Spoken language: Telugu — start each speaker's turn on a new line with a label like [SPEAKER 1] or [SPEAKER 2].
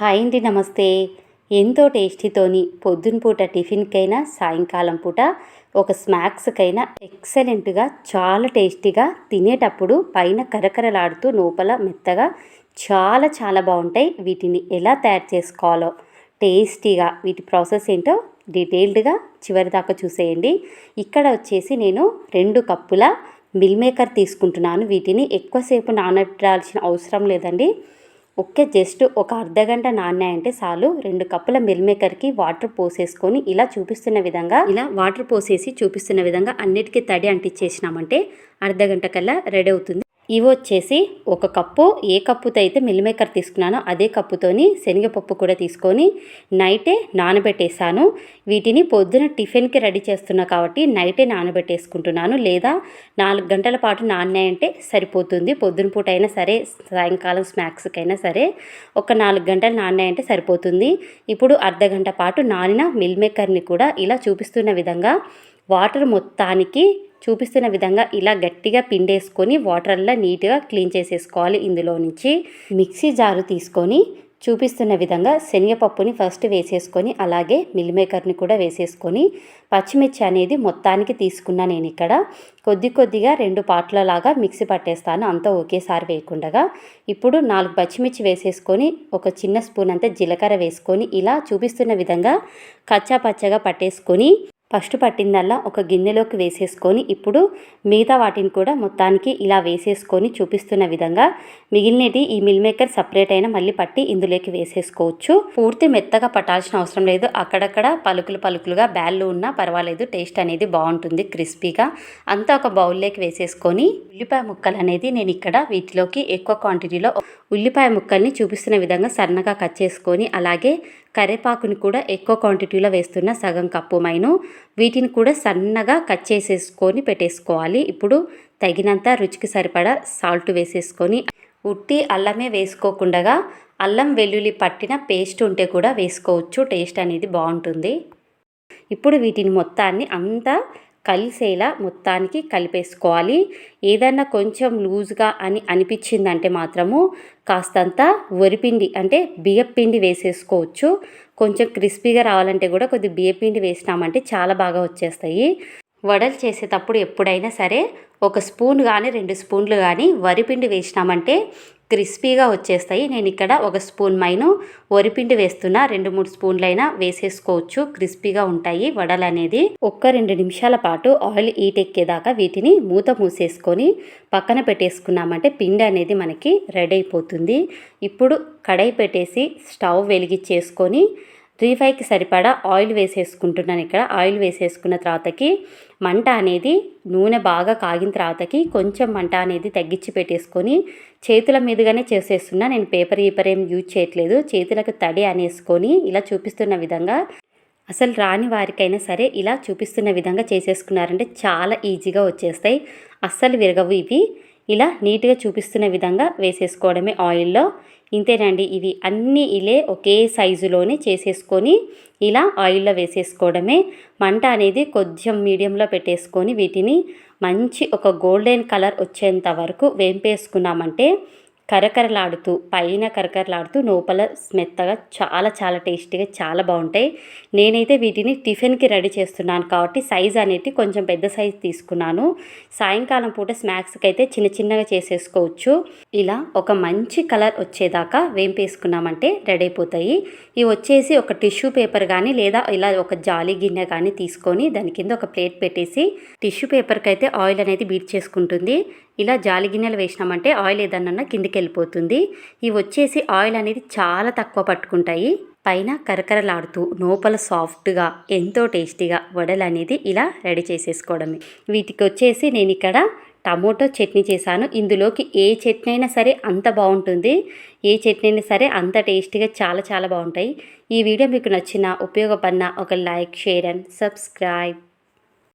[SPEAKER 1] హాయ్ అండి నమస్తే. ఎంతో టేస్టీతోని పొద్దున పూట టిఫిన్కైనా సాయంకాలం పూట ఒక స్నాక్స్కైనా ఎక్సలెంట్గా చాలా టేస్టీగా తినేటప్పుడు పైన కరకరలాడుతూ లోపల మెత్తగా చాలా చాలా బాగుంటాయి. వీటిని ఎలా తయారు చేసుకోవాలో టేస్టీగా వీటి ప్రాసెస్ ఏంటో డీటెయిల్డ్గా చివరి దాకా చూసేయండి. ఇక్కడ వచ్చేసి నేను రెండు కప్పుల మిల్ మేకర్ తీసుకుంటున్నాను. వీటిని ఎక్కువసేపు నానబెట్టాల్సిన అవసరం లేదండి. ఒకే జస్ట్ ఒక అర్ధ గంట నానాయంటే చాలు. రెండు కప్పుల మిల్ మేకర్కి వాటర్ పోసేసుకొని ఇలా చూపిస్తున్న విధంగా ఇలా వాటర్ పోసేసి చూపిస్తున్న విధంగా అన్నిటికీ తడి అంటించేసినామంటే అర్ధ గంట కల్లా రెడీ అవుతుంది. ఇవి వచ్చేసి ఒక కప్పు ఏ కప్పుతో అయితే మిల్ మేకర్ తీసుకున్నానో అదే కప్పుతోని శనగపప్పు కూడా తీసుకొని నైటే నానబెట్టేసాను వీటిని పొద్దున టిఫిన్కి రెడీ చేస్తున్నా కాబట్టి నైటే నానబెట్టేసుకుంటున్నాను. లేదా నాలుగు గంటల పాటు నాణ్యాయంటే సరిపోతుంది. పొద్దున పూట అయినా సరే సాయంకాలం స్నాక్స్కైనా సరే ఒక నాలుగు గంటలు నాణ్యాయంటే సరిపోతుంది. ఇప్పుడు అర్ధ గంట పాటు నానిన మిల్ మేకర్ని కూడా ఇలా చూపిస్తున్న విధంగా వాటర్ మొత్తానికి చూపిస్తున్న విధంగా ఇలా గట్టిగా పిండేసుకొని వాటర్లో నీట్గా క్లీన్ చేసేసుకోవాలి. ఇందులో నుంచి మిక్సీ జారు తీసుకొని చూపిస్తున్న విధంగా శనగపప్పుని ఫస్ట్ వేసేసుకొని అలాగే మిల్ మేకర్ని కూడా వేసేసుకొని పచ్చిమిర్చి అనేది మొత్తానికి తీసుకున్నా నేను ఇక్కడ. కొద్ది కొద్దిగా రెండు పాట్లలాగా మిక్సీ పట్టేస్తాను అంతా ఒకేసారి వేయకుండా ఇప్పుడు నాలుగు పచ్చిమిర్చి వేసేసుకొని ఒక చిన్న స్పూన్ అంతా జీలకర్ర వేసుకొని ఇలా చూపిస్తున్న విధంగా కచ్చా పచ్చగా పట్టేసుకొని ఫస్ట్ పట్టిందల్లా ఒక గిన్నెలోకి వేసేసుకొని ఇప్పుడు మిగతా వాటిని కూడా మొత్తానికి ఇలా వేసేసుకొని చూపిస్తున్న విధంగా మిగిలినటి ఈ మిల్ మేకర్ సపరేట్ అయినా మళ్ళీ పట్టి ఇందులోకి వేసేసుకోవచ్చు. పూర్తి మెత్తగా పట్టాల్సిన అవసరం లేదు. అక్కడక్కడ పలుకులు పలుకులుగా బ్యాళ్ళు ఉన్నా పర్వాలేదు. టేస్ట్ అనేది బాగుంటుంది క్రిస్పీగా. అంతా ఒక బౌల్లోకి వేసేసుకొని ఉల్లిపాయ ముక్కలు అనేది నేను ఇక్కడ వీటిలోకి ఎక్కువ క్వాంటిటీలో ఉల్లిపాయ ముక్కల్ని చూపిస్తున్న విధంగా సన్నగా కట్ చేసుకొని అలాగే కరివేపాకుని కూడా ఎక్కువ క్వాంటిటీలో వేస్తున్న సగం కప్పు మైను. వీటిని కూడా సన్నగా కట్ చేసేసుకొని పెట్టేసుకోవాలి. ఇప్పుడు తగినంత రుచికి సరిపడా సాల్ట్ వేసేసుకొని ఉట్టి అల్లమే వేసుకోకుండా అల్లం వెల్లుల్లి పట్టిన పేస్ట్ ఉంటే కూడా వేసుకోవచ్చు. టేస్ట్ అనేది బాగుంటుంది. ఇప్పుడు వీటిని మొత్తాన్ని అంతా కలిసేలా మొత్తానికి కలిపేసుకోవాలి. ఏదన్నా కొంచెం లూజ్గా అని అనిపించిందంటే మాత్రము కాస్తంత వరిపిండి అంటే బియ్యపిండి వేసేసుకోవచ్చు. కొంచెం క్రిస్పీగా రావాలంటే కూడా కొద్ది బియ్యపిండి వేసినామంటే చాలా బాగా వచ్చేస్తాయి. వడలు చేసేటప్పుడు ఎప్పుడైనా సరే ఒక స్పూన్ కానీ రెండు స్పూన్లు కానీ వరిపిండి వేసినామంటే క్రిస్పీగా వచ్చేస్తాయి. నేను ఇక్కడ ఒక స్పూన్ మైను వరిపిండి వేస్తున్నా రెండు మూడు స్పూన్లైనా వేసేసుకోవచ్చు. క్రిస్పీగా ఉంటాయి వడలు అనేది ఒక్క రెండు నిమిషాల పాటు ఆయిల్ ఈటెక్కేదాకా వీటిని మూత మూసేసుకొని పక్కన పెట్టేసుకున్నామంటే పిండి అనేది మనకి రెడీ అయిపోతుంది. ఇప్పుడు కడాయి పెట్టేసి స్టవ్ వెలిగించేసుకొని త్రీ ఫైవ్కి సరిపడా ఆయిల్ వేసేసుకుంటున్నాను ఇక్కడ. ఆయిల్ వేసేసుకున్న తర్వాతకి మంట అనేది నూనె బాగా కాగిన తర్వాతకి కొంచెం మంట అనేది తగ్గించి పెట్టేసుకొని చేతుల మీదుగానే చేసేస్తున్నా. నేను పేపర్ గీపర్ ఏం యూజ్ చేయట్లేదు. చేతులకు తడి అనేసుకొని ఇలా చూపిస్తున్న విధంగా అసలు రాని వారికైనా సరే ఇలా చూపిస్తున్న విధంగా చేసేసుకున్నారంటే చాలా ఈజీగా వచ్చేస్తాయి. అస్సలు విరగవు ఇవి. ఇలా నీట్గా చూపిస్తున్న విధంగా వేసేసుకోవడమే ఆయిల్లో. ఇంతేనండి ఇవి అన్నీ ఇలే ఒకే సైజులోనే చేసేసుకొని ఇలా ఆయిల్లో వేసేసుకోవడమే. మంట అనేది కొంచెం మీడియంలో పెట్టేసుకొని వీటిని మంచి ఒక గోల్డెన్ కలర్ వచ్చేంత వరకు వేంపేసుకున్నామంటే కరకరలాడుతూ పైన కరకరలాడుతూ లోపల మెత్తగా చాలా చాలా టేస్టీగా చాలా బాగుంటాయి. నేనైతే వీటిని టిఫిన్కి రెడీ చేస్తున్నాను కాబట్టి సైజ్ అనేది కొంచెం పెద్ద సైజ్ తీసుకున్నాను. సాయంకాలం పూట స్నాక్స్కి అయితే చిన్న చిన్నగా చేసేసుకోవచ్చు. ఇలా ఒక మంచి కలర్ వచ్చేదాకా వేంపేసుకున్నామంటే రెడీ అయిపోతాయి. ఇవి వచ్చేసి ఒక టిష్యూ పేపర్ కానీ లేదా ఇలా ఒక జాలి గిన్నె కానీ తీసుకొని దాని కింద ఒక ప్లేట్ పెట్టేసి టిష్యూ పేపర్కి అయితే ఆయిల్ అనేది బీట్ చేసుకుంటుంది. ఇలా జాలి గిన్నెలు వేసినామంటే ఆయిల్ ఏదన్నా కిందికి వెళ్ళిపోతుంది. ఇవి వచ్చేసి ఆయిల్ అనేది చాలా తక్కువ పట్టుకుంటాయి. పైన కరకరలాడుతూ లోపల సాఫ్ట్గా ఎంతో టేస్టీగా వడలు అనేది ఇలా రెడీ చేసేసుకోవడమే. వీటికి వచ్చేసి నేను ఇక్కడ టమోటో చట్నీ చేశాను. ఇందులోకి ఏ చట్నీ అయినా సరే అంత బాగుంటుంది. ఏ చట్నీ అయినా సరే అంత టేస్టీగా చాలా చాలా బాగుంటాయి. ఈ వీడియో మీకు నచ్చిన ఉపయోగపడిన ఒక లైక్ షేర్ అండ్ సబ్స్క్రైబ్.